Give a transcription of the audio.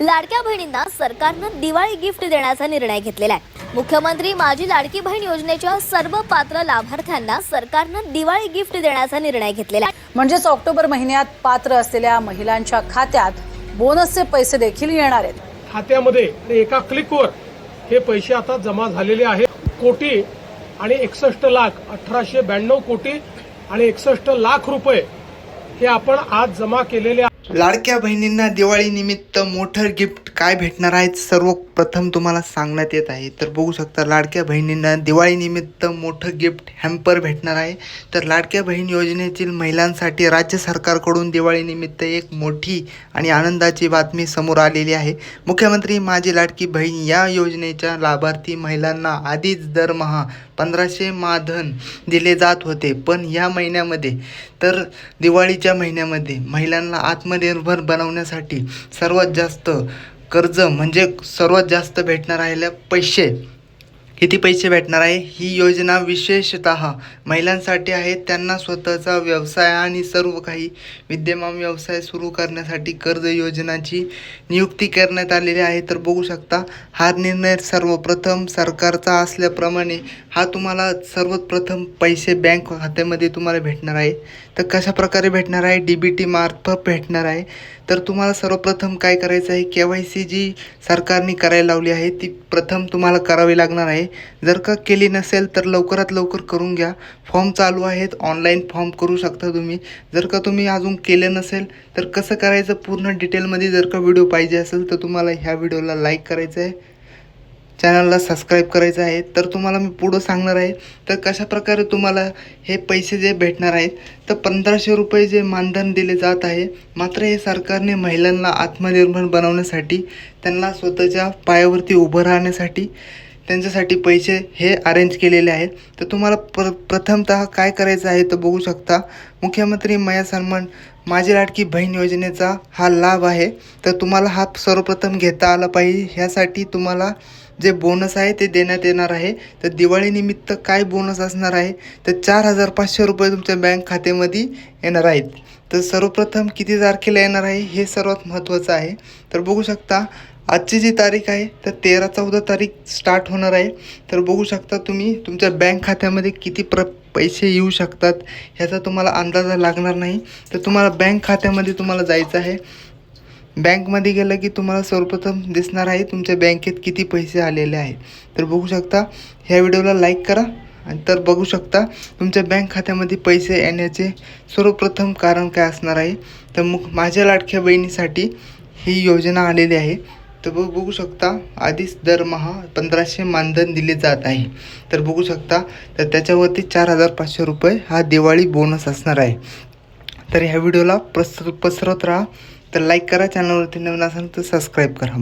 लाडक्या बहिणींना सरकारनं दिवाळी गिफ्ट देण्याचा निर्णय घेतलेला आहे. मुख्यमंत्री माझी लाडकी बहीण योजनेच्या सर्व पात्र लाभार्थ्यांना सरकारनं दिवाळी गिफ्ट देण्याचा निर्णय घेतलेला आहे. म्हणजेच ऑक्टोबर महिन्यात पात्र असलेल्या महिलांच्या खात्यात बोनसचे पैसे देखील येणार आहेत. खात्यामध्ये एका क्लिकवर हे पैसे आता जमा झालेले आहेत. कोटी आणि एकसष्ट लाख अठराशे ब्याण्णव कोटी आणि एकसष्ट लाख रुपये हे आपण आज जमा केलेले. लाडक्या बहिणींना दिवाळीनिमित्त मोठं गिफ्ट काय भेटणार आहे? सर्वप्रथम तुम्हाला सांगण्यात येत आहे. तर बघू शकता लाडक्या बहिणींना दिवाळीनिमित्त मोठं गिफ्ट हॅम्पर भेटणार आहे. तर लाडक्या बहीण योजनेतील महिलांसाठी राज्य सरकारकडून दिवाळीनिमित्त एक मोठी आणि आनंदाची बातमी समोर आलेली आहे. मुख्यमंत्री माझी लाडकी बहीण या योजनेच्या लाभार्थी महिलांना आधीच दरमहा पंधराशे माधन दिले जात होते. पण या महिन्यामध्ये तर दिवाळीच्या महिन्यामध्ये महिलांना आत्मनिर्भर बनवण्यासाठी सर्वात जास्त कर्ज म्हणजे सर्वात जास्त भेटणार राहिल्या पैसे. किती पैसे भेटणार आहे? ही योजना विशेषत महिलांसाठी आहे. त्यांना स्वतःचा व्यवसाय आणि सर्व काही विद्यमान व्यवसाय सुरू करण्यासाठी कर्ज योजनाची नियुक्ती करण्यात आलेली आहे. तर बघू शकता हा निर्णय सर्वप्रथम सरकारचा असल्याप्रमाणे हा तुम्हाला सर्वप्रथम पैसे बँक खात्यामध्ये तुम्हाला भेटणार आहे. तर कशा प्रकारे भेटणार आहे? डी बी टी मार्फत भेटणार आहे. तर तुम्हाला सर्वप्रथम काय करायचं आहे? के वाय सी जी सरकारने करायला लावली आहे. ती प्रथम तुम्हाला करावी लागणार आहे. जर का केली नसेल तर लवकरात लवकर करून घ्या. फॉर्म चालू आहेत ऑनलाईन फॉर्म करू शकता तुम्ही. जर का तुम्ही अजून केलं नसेल तर कसं करायचं पूर्ण डिटेलमध्ये जर का व्हिडिओ पाहिजे असेल तर तुम्हाला ह्या व्हिडिओला लाईक करायचं आहे. चॅनलला सबस्क्राईब करायचं आहे. तर तुम्हाला मी पुढं सांगणार आहे. तर कशा प्रकारे तुम्हाला हे पैसे जे भेटणार आहेत तर पंधराशे रुपये जे मानधन दिले जात आहे मात्र हे सरकारने महिलांना आत्मनिर्भर बनवण्यासाठी त्यांना स्वतःच्या पायावरती उभं राहण्यासाठी त्यांच्यासाठी पैसे हे अरेंज केलेले आहेत. तर तुम्हाला प्र प्रथमतः काय करायचं आहे तर बघू शकता. मुख्यमंत्री मया सन्मान माझी लाडकी बहीण योजनेचा हा लाभ आहे. तर तुम्हाला हा सर्वप्रथम घेता आला पाहिजे. ह्यासाठी तुम्हाला जे बोनस आहे ते देण्यात येणार आहे. तर दिवाळीनिमित्त काय बोनस असणार आहे? तर चार हजार पाचशे रुपये तुमच्या बँक खात्यामध्ये येणार आहेत. तर सर्वप्रथम किती तारखेला येणार आहे हे सर्वात महत्त्वाचं आहे. तर बघू शकता आजची जी तारीख आहे तर तेरा चौदा तारीख स्टार्ट होणार आहे. तर बघू शकता तुम्ही तुमच्या बँक खात्यामध्ये किती प्र पैसे येऊ शकतात ह्याचा तुम्हाला अंदाज लागणार नाही. तर तुम्हाला बँक खात्यामध्ये तुम्हाला जायचं आहे. बँकमध्ये गेलं की तुम्हाला सर्वप्रथम दिसणार आहे तुमच्या बँकेत किती पैसे आलेले आहे तर बघू शकता ह्या व्हिडिओला लाईक करा आणि तर बघू शकता तुमच्या बँक खात्यामध्ये पैसे येण्याचे सर्वप्रथम कारण काय असणार आहे. तर मग माझ्या लाडक्या बहिणीसाठी ही योजना आलेली आहे. तर बघ बघू शकता आधीच दरमहा पंधराशे मानधन दिले जात आहे. तर बघू शकता तर त्याच्यावरती चार हजार पाचशे रुपये हा दिवाळी बोनस असणार आहे. तर ह्या व्हिडिओला पसर पसरत राहा. तर लाईक करा चॅनलवरती नवीन असाल तर सबस्क्राईब करा.